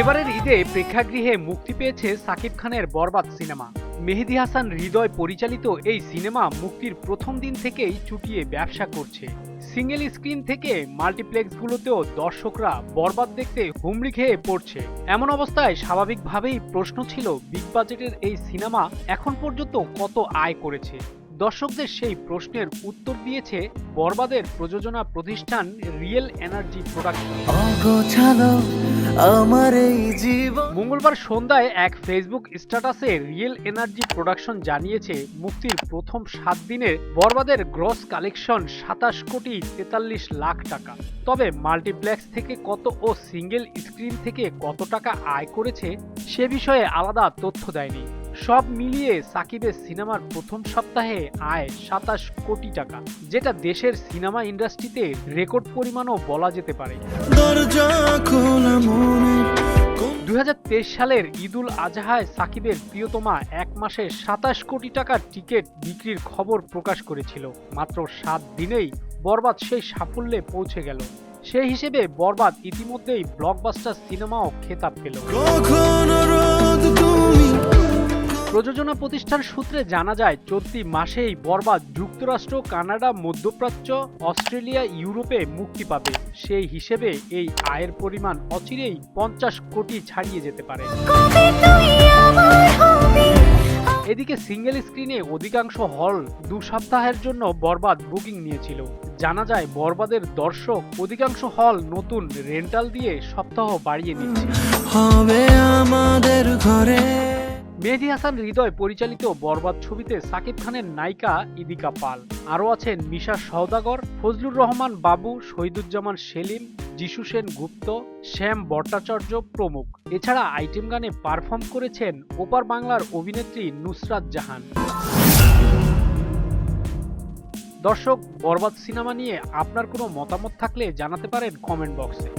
এবারের ঈদে প্রেক্ষাগৃহে মুক্তি পেয়েছে সাকিব খানের বরবাদ সিনেমা। মেহেদি হাসান হৃদয় পরিচালিত এই সিনেমা মুক্তির প্রথম দিন থেকেই চুটিয়ে ব্যবসা করছে। সিঙ্গেল স্ক্রিন থেকে মাল্টিপ্লেক্সগুলোতেও দর্শকরা বরবাদ দেখতে হুমড়ি খেয়ে পড়ছে। এমন অবস্থায় স্বাভাবিকভাবেই প্রশ্ন ছিল, বিগ বাজেটের এই সিনেমা এখন পর্যন্ত কত আয় করেছে? দর্শকদের সেই প্রশ্নের উত্তর দিয়েছে বরবাদের প্রযোজনা প্রতিষ্ঠান রিয়েল এনার্জি প্রোডাকশন। আমার এই জীবন। মঙ্গলবার সন্ধ্যায় এক ফেসবুক স্ট্যাটাসে রিয়েল এনার্জি প্রোডাকশন জানিয়েছে মুক্তির প্রথম সাত দিনে বরবাদের গ্রস কালেকশন সাতাশ কোটি তেতাল্লিশ লাখ টাকা। তবে মাল্টিপ্লেক্স থেকে কত ও সিঙ্গেল স্ক্রিন থেকে কত টাকা আয় করেছে সে বিষয়ে আলাদা তথ্য দেয়নি। সব মিলিয়ে সাকিবের সিনেমার প্রথম সপ্তাহে আয় সাতাশ কোটি টাকা যেটা দেশের সিনেমা ইন্ডাস্ট্রিতে রেকর্ড পরিমাণও বলা যেতে পারে। দুই সালের ঈদুল আজহায় সাকিবের প্রিয়তমা এক মাসে সাতাশ কোটি টাকার টিকিট বিক্রির খবর প্রকাশ করেছিল। মাত্র সাত দিনেই বরবাদ সেই সাফল্যে পৌঁছে গেল। সেই হিসেবে বরবাদ ইতিমধ্যেই ব্লকবাস্টার সিনেমাও খেতাব পেল। কখনো প্রযোজনা প্রতিষ্ঠান সূত্রে জানা যায় চলতি মাসেই বরবাদ যুক্তরাষ্ট্র কানাডা মধ্যপ্রাচ্য অস্ট্রেলিয়া ইউরোপে মুক্তি পাবে। সেই হিসেবে এই আয়ের পরিমাণ অচিরেই পঞ্চাশ কোটি ছাড়িয়ে যেতে পারে। এদিকে সিঙ্গেল স্ক্রিনে অধিকাংশ হল দু সপ্তাহের জন্য বরবাদ বুকিং নিয়েছিল। জানা যায় বরবাদের দর্শক অধিকাংশ হল নতুন রেন্টাল দিয়ে সপ্তাহ বাড়িয়ে নিচ্ছে। হবে আমাদের ঘরে। মেহেদি হাসান হৃদয় পরিচালিত বরবাদ ছবিতে সাকিব খানের নায়িকা ইদিকা পাল। আরও আছেন মিশা সওদাগর, ফজলুর রহমান বাবু, শহীদুজ্জামান সেলিম, যিশু সেন গুপ্ত, শ্যাম ভট্টাচার্য প্রমুখ। এছাড়া আইটেম গানে পারফর্ম করেছেন ওপার বাংলার অভিনেত্রী নুসরাত জাহান। দর্শক, বরবাদ সিনেমা নিয়ে আপনার কোনো মতামত থাকলে জানাতে পারেন কমেন্ট বক্সে।